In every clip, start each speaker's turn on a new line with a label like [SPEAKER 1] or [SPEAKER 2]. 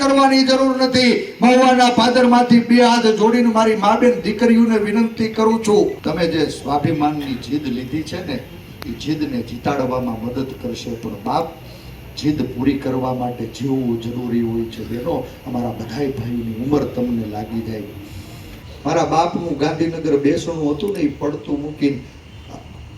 [SPEAKER 1] કરવાની જરૂર નથી. મહુવાના પાદરમાંથી બે હાથ જોડીને મારી મા બેન દીકરીઓને વિનંતી કરું છું. તમે જે સ્વાભિમાનની જીદ લીધી છે ને, એ જીદને જીતાડવામાં મદદ કરશે. પણ બાપ, જીદ પૂરી કરવા માટે જીવવું જરૂરી હોય છે. બેનો, અમારા બધાય ભાઈઓની ઉંમર તમને લાગી જાય. મારા બાપનું ગાંધીનગર બેસણું હતું ને, એ પડતું મૂકીને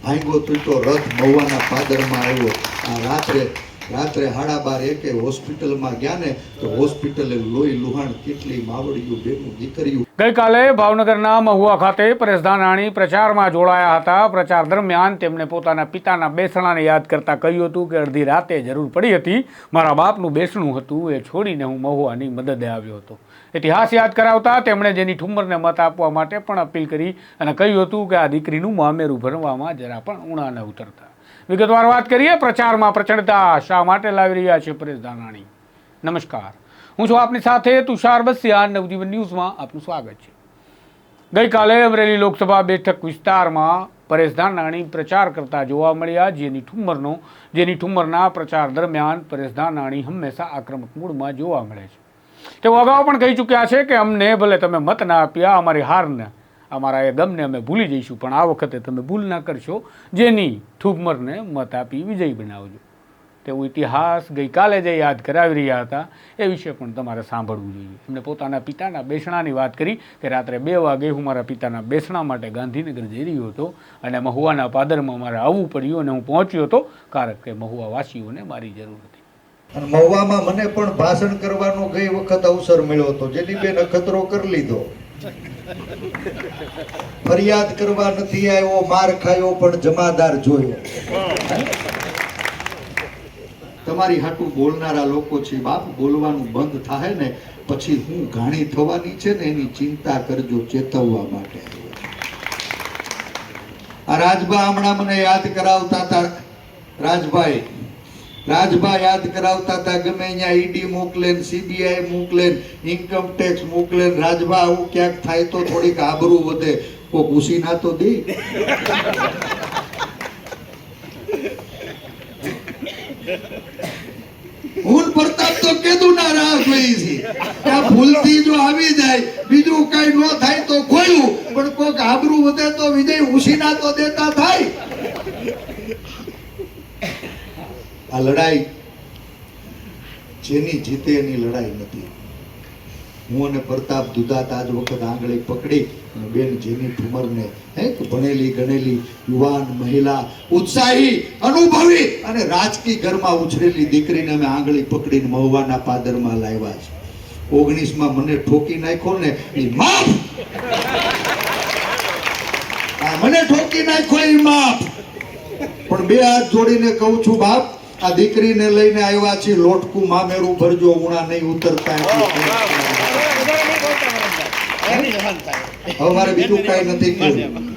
[SPEAKER 1] ભાંગો તૂટો રથ મહુવાના પાદરમાં આવ્યો. આ રાત્રે રાત્રે હાડા બાર એકે હોસ્પિટલમાં ગયા ને તો હોસ્પિટલે લોહી લુહાણ કેટલી માવડીઓ બેનું દીકરીયું.
[SPEAKER 2] ગઈકાલે ભાવનગરના મહુવા ખાતે પરેશ ધાનાણી પ્રચારમાં જોડાયા હતા. પ્રચાર દરમિયાન તેમણે પોતાના પિતાના બેસણાને યાદ કરતા કહ્યું હતું કે અડધી રાતે જરૂર પડી હતી. મારા બાપનું બેસણું હતું, એ છોડીને હું મહુવાની મદદે આવ્યો હતો. ઇતિહાસ યાદ કરાવતા તેમણે જેની ઠુમ્મરને મત આપવા માટે પણ અપીલ કરી અને કહ્યું હતું કે આ દીકરીનું મામેરું ભરવામાં જરા પણ ઉણા ન ઉતરતા. વિગતવાર વાત કરીએ. પ્રચારમાં પ્રચંડતા શા માટે લાવી રહ્યા છે પરેશ ધાનાણી? નમસ્કાર. હું છું આપની સાથે તુષાર બસિયા. નવજીવન ન્યૂઝમાં આપનું સ્વાગત છે. ગઈકાલે અમરેલી લોકસભા બેઠક વિસ્તારમાં પરેશ ધાનાણી પ્રચાર કરતા જોવા મળ્યા. જેની ઠુમ્મરનો જેની ઠુમ્મરના પ્રચાર દરમિયાન પરેશ ધાનાણી હંમેશા આક્રમક મૂડમાં જોવા મળે છે. તેઓ અગાઉ પણ કહી ચૂક્યા છે કે અમને ભલે તમે મત ના આપ્યા, અમારી હારને અમારા એ ગમને અમે ભૂલી જઈશું, પણ આ વખતે તમે ભૂલ ના કરશો. જેની થૂપમરને મત આપી વિજયી બનાવજો. તેવું ઇતિહાસ ગઈકાલે જે યાદ કરાવી રહ્યા હતા, એ વિશે પણ તમારે સાંભળવું જોઈએ. એમણે પોતાના પિતાના બેસણાની વાત કરી કે રાત્રે બે વાગે હું મારા પિતાના બેસણા માટે ગાંધીનગર જઈ રહ્યો હતો અને મહુવાના પાદરમાં મારે આવવું પડ્યું અને હું પહોંચ્યો હતો, કારણ કે મહુવા વાસીઓને મારી જરૂર હતી.
[SPEAKER 1] અને મહુવામાં મને પણ ભાષણ કરવાનો ગઈ વખત અવસર મળ્યો હતો? જેની બેન અખતરો કરી લીધો. ફરિયાદ કરવા નથી આવ્યો, માર ખાયો, પણ જમાદાર જોયો. તમારી હાટું બોલનારા લોકો છે, બાપ, બોલવાનું બંધ થાય ને, પછી હું ઘાણી થવાની છે ને, એની ચિંતા કરજો ચેતવવા માટે. આ રાજભા હમણાં મને યાદ કરાવતા હતા. રાજભાઈ રાજભા યાદ કરાવતા હતા, ગમે અહીંયા ઈડી મોકલે સીબીઆઈ મોકલે ઇન્કમ ટેક્સ મોકલે રાજભા આવું ક્યાંક થાય તો થોડીક આબરૂ વધે. કોક ના તો દે. ભૂલ પ્રતાપ તો કેદું ના રાહ જોઈ છે. કે ભૂલથી જો આવી જાય, બીજું કઈ ન થાય તો ખોયું. પણ કોક આબરૂ વધે તો વિજય ઉસીના તો દેતા થાય. આ લડાઈ જેની જીતે એની લડાઈ નથી. હું અને પ્રતાપ દુધાત આજ વખત આંગળી પકડી અને બેન જેની ઠુમરને હે ભણેલી, ગણેલી, યુવાન, મહિલા, ઉત્સાહી, અનુભવી અને રાજકીય ઘરમાં ઉછરેલી દીકરીને અમે આંગળી પકડીને મહુવાના પાદરમાં લાવ્યા છે. ઓગણીસમાં મને ઠોકી નાખ્યો ને એ માફ! મને ઠોકી નાખ્યો એ માફ! પણ બે હાથ જોડીને કહું છું, બાપ આ દીકરીને લઈને આવ્યા છીએ લોટકું મામેરું ભરજો ઉણા નહીં ઉતરતા હવે મારે બીજું કઈ નથી કહ્યું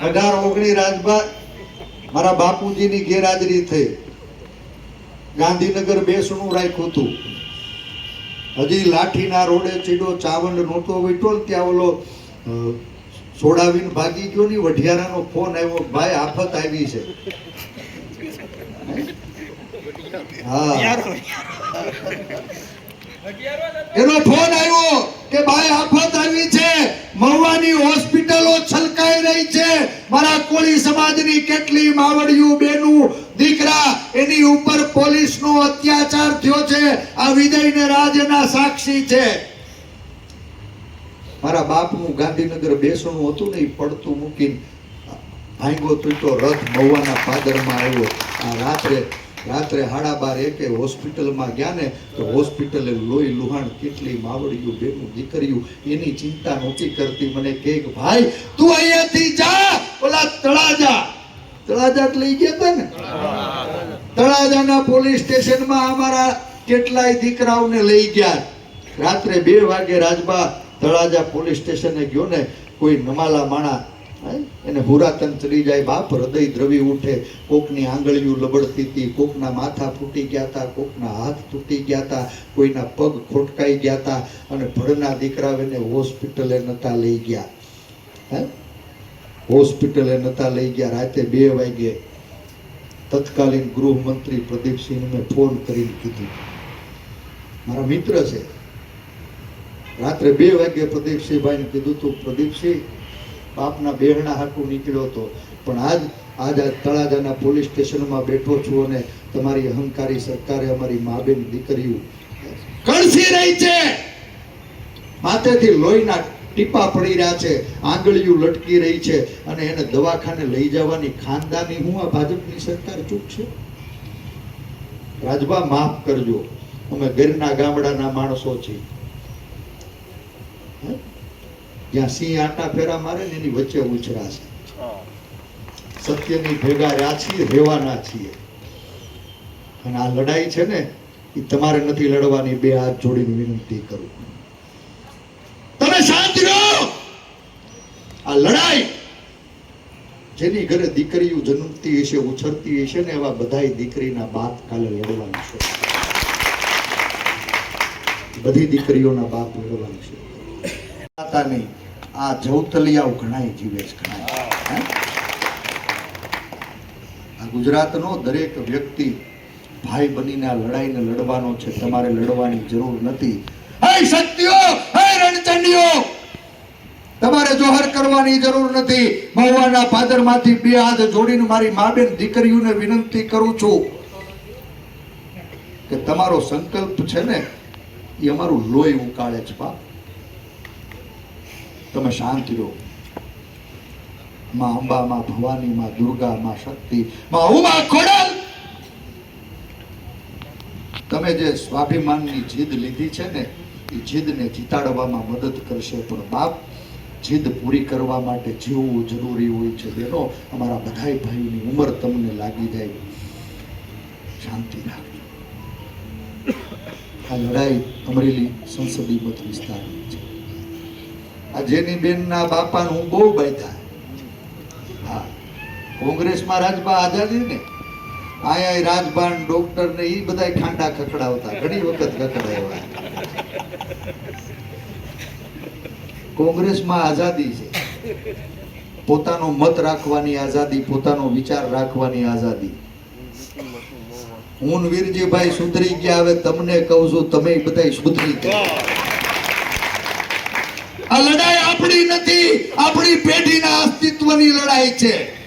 [SPEAKER 1] અઢાર ઓગણી રાજભા મારા બાપુજીની ગેરહાજરી થઈ. ગાંધીનગર બેસણું રાખ્યું હતું. હજી લાઠીના રોડે ચીડો ચાવંડ નહોતો વીટો ત્યાં ઓલો છોડાવીને ભાગી ગયો ની વઢિયારાનો ફોન આવ્યો, ભાઈ, આફત આવી છે. એનો ફોન આવ્યો કે, ભાઈ, આફત આવી છે. મહુવાની હોસ્પિટલો છલકાઈ રહી છે. મારા કોળી સમાજની કેટલી માવડિયું બેનું દીકરા એની ઉપર પોલીસનો અત્યાચાર થયો છે. આ વિજયને રાજના સાક્ષી છે. મારા બાપનું ગાંધીનગર બેસણું હતું ને એ પડતું મૂકીને ભાંગો તૂટો રથ મહુવાના પાદરમાં આવ્યો. આ રાત્રે રાત્રે હાડા બાર એકે હોસ્પિટલમાં ગયા ને તો હોસ્પિટલે લોહી લુહાણ કેટલી માવડીયું બેનું દીકરીયું એની ચિંતા નહોતી કરતી. મને કે, ભાઈ, તું અહીંયાથી જા, ઓલા તળાજા. તળાજા લઈ ગયા હતા ને? તળાજાના પોલીસ સ્ટેશનમાં અમારા કેટલાય દીકરાઓને લઈ ગયા. રાત્રે બે વાગે રાજબા તળાજા પોલીસ સ્ટેશને ગયો ને, કોઈ નમાલા માણા? એને હુરાતન ચડી જાય, બાપ હૃદય દ્રવી ઉઠે, કોકની આંગળીઓ લબડતી હતી, કોકના માથા ફૂટી ગયા હતા, કોકના હાથ તૂટી ગયા હતા, કોઈના પગ ખોટકાઈ ગયા હતા, અને ભણના દીકરાઓને હોસ્પિટલે નતા લઈ ગયા. હે, હોસ્પિટલે નતા લઈ ગયા. રાતે બે વાગે તત્કાલીન ગૃહમંત્રી પ્રદીપસિંહને ફોન કરીને કીધું. મારા મિત્ર છે. રાત્રે બે વાગે પ્રદીપસિંહભાઈને કીધું તું, પ્રદીપસિંહ, બાપના બેહણા હાટું નીકળ્યો હતો. પણ આજ આજ આ તળાજાના પોલીસ સ્ટેશનમાં બેઠો છું અને તમારી અહંકારી સરકારે અમારી મા બેન દીકરીઓ કણસી રહી છે. માથેથી લોહીના ટીપા પડી રહ્યા છે. આંગળીઓ લટકી રહી છે અને એને દવાખાને લઈ જવાની ખાનદાની હું આ ભાજપની સરકાર ચૂક છે? રાજભા, માફ કરજો. અમે ગરના ગામડાના માણસો છીએ? જ્યાં સિંહ આટા ફેરા મારે ને એની વચ્ચે ઉછરાશે સત્યની ભેગા રહ્યા છીએ, રહેવાના છીએ. અને આ લડાઈ છે ને, એ તમારે નથી લડવાની, બે હાથ જોડીને વિનંતી કરું. તમે શાંત રહો! આ લડાઈ જેની ઘરે દીકરીઓ જન્મતી હશે, ઉછરતી હશે ને, એવા બધાય દીકરીના બાપ કાલે લડવાનું છે. બધી દીકરીઓના બાપ લડવાનું છે. નહીં આ જવતલિયાઓ ઘણાય જીવે છે આ ગુજરાતનો દરેક વ્યક્તિ ભાઈ બનીને આ લડાઈને લડવાનો છે, તમારે લડવાની જરૂર નથી. હે શક્તિઓ, હે રણચંડીઓ, તમારે જોહર કરવાની જરૂર નથી. મહુવાના પાદરમાંથી બે હાથ જોડીને મારી મા બેન દીકરીઓને વિનંતી કરું છું કે તમારો સંકલ્પ છે ને, એ અમારું લોહી ઉકાળે છે, બાપ. તમે શાંત રહો. માં અંબા માં ભવાની, માં દુર્ગા, માં શક્તિ, માં ઉમા ખોડલ. તમે જે સ્વાભિમાનની જીદ લીધી છે ને, એ જીદને જીતાડવામાં મદદ કરશે, પણ બાપ જીદ પૂરી કરવા માટે જીવવું જરૂરી હોય છે. તેનો અમારા બધા ભાઈની ઉંમર તમને લાગી જાય. શાંતિ રાખજો. આ લડાઈ અમરેલી સંસદીય મત વિસ્તારની આ જેની બેનના બાપાને હું બહુ બાંધ્યા. હા. કોંગ્રેસમાં રાજભા આઝાદી ને? આયા રાજભાન ડોક્ટર ને એ બધા ખાંડા ખખડાવતા. ઘણી વખત ખખડાવ્યા કોંગ્રેસમાં આઝાદી છે. પોતાનો મત રાખવાની આઝાદી, પોતાનો વિચાર રાખવાની આઝાદી. હું વીરજીભાઈ સુધરી ગયા હવે તમને કહું છું, તમે બધા સુધરી ગયા. લડાઈ આપણી નથી, આપણી પેઢીના અસ્તિત્વની લડાઈ છે.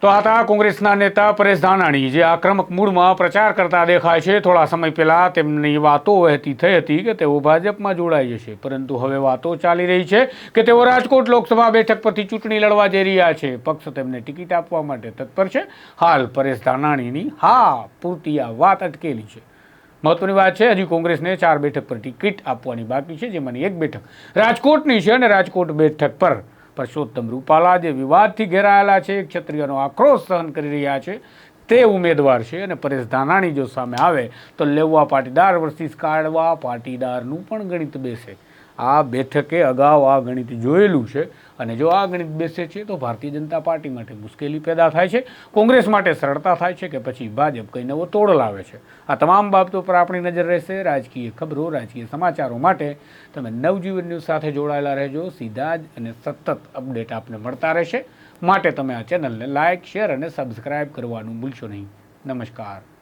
[SPEAKER 2] તો હતા કોંગ્રેસના નેતા પરેશ ધાનાણી. જે આક્રમક મૂડમાં પ્રચાર કરતા દેખાય છે. થોડા સમય પહેલા તેમની વાતો વહેતી થઈ હતી કે તેઓ ભાજપમાં જોડાઈ જશે. પરંતુ હવે વાતો ચાલી રહી છે કે તેઓ રાજકોટ લોકસભા બેઠક પરથી ચૂંટણી લડવા જઈ રહ્યા છે. પક્ષ તેમને ટિકિટ આપવા માટે તત્પર છે. હાલ પરેશ ધાનાણીની હા, પૂરતી આ વાત અટકેલી છે. મહત્વની વાત છે, હજી કોંગ્રેસને ચાર બેઠક પર ટિકિટ આપવાની બાકી છે જેમાંની એક બેઠક રાજકોટની છે અને રાજકોટ બેઠક પર પરસોત્તમ રૂપાલા જે વિવાદથી ઘેરાયેલા છે ક્ષત્રિયનો આક્રોશ સહન કરી રહ્યા છે, તે ઉમેદવાર છે અને પરેશ ધાનાણી જો સામે આવે તો લેવા પાટીદાર વર્સિસ કાઢવા પાટીદારનું પણ ગણિત બેસે. આ બેઠકે અગાઉ આ ગણિત જોયેલું છે અને જો આ ગણિત બેસે છે, તો ભારતીય જનતા પાર્ટી માટે મુશ્કેલી પેદા થાય છે. કોંગ્રેસ માટે સરળતા થાય છે કે પછી ભાજપ કંઈ નવો તોડ લાવે છે. આ તમામ બાબતો પર આપણી નજર રહેશે. રાજકીય ખબરો, રાજકીય સમાચારો માટે તમે નવજીવન ન્યૂઝ સાથે જોડાયેલા રહેજો. સીધા જ અને સતત અપડેટ આપને મળતા રહેશે. માટે તમે આ ચેનલને લાઇક શેર અને સબસ્ક્રાઇબ કરવાનું ભૂલશો નહીં. નમસ્કાર.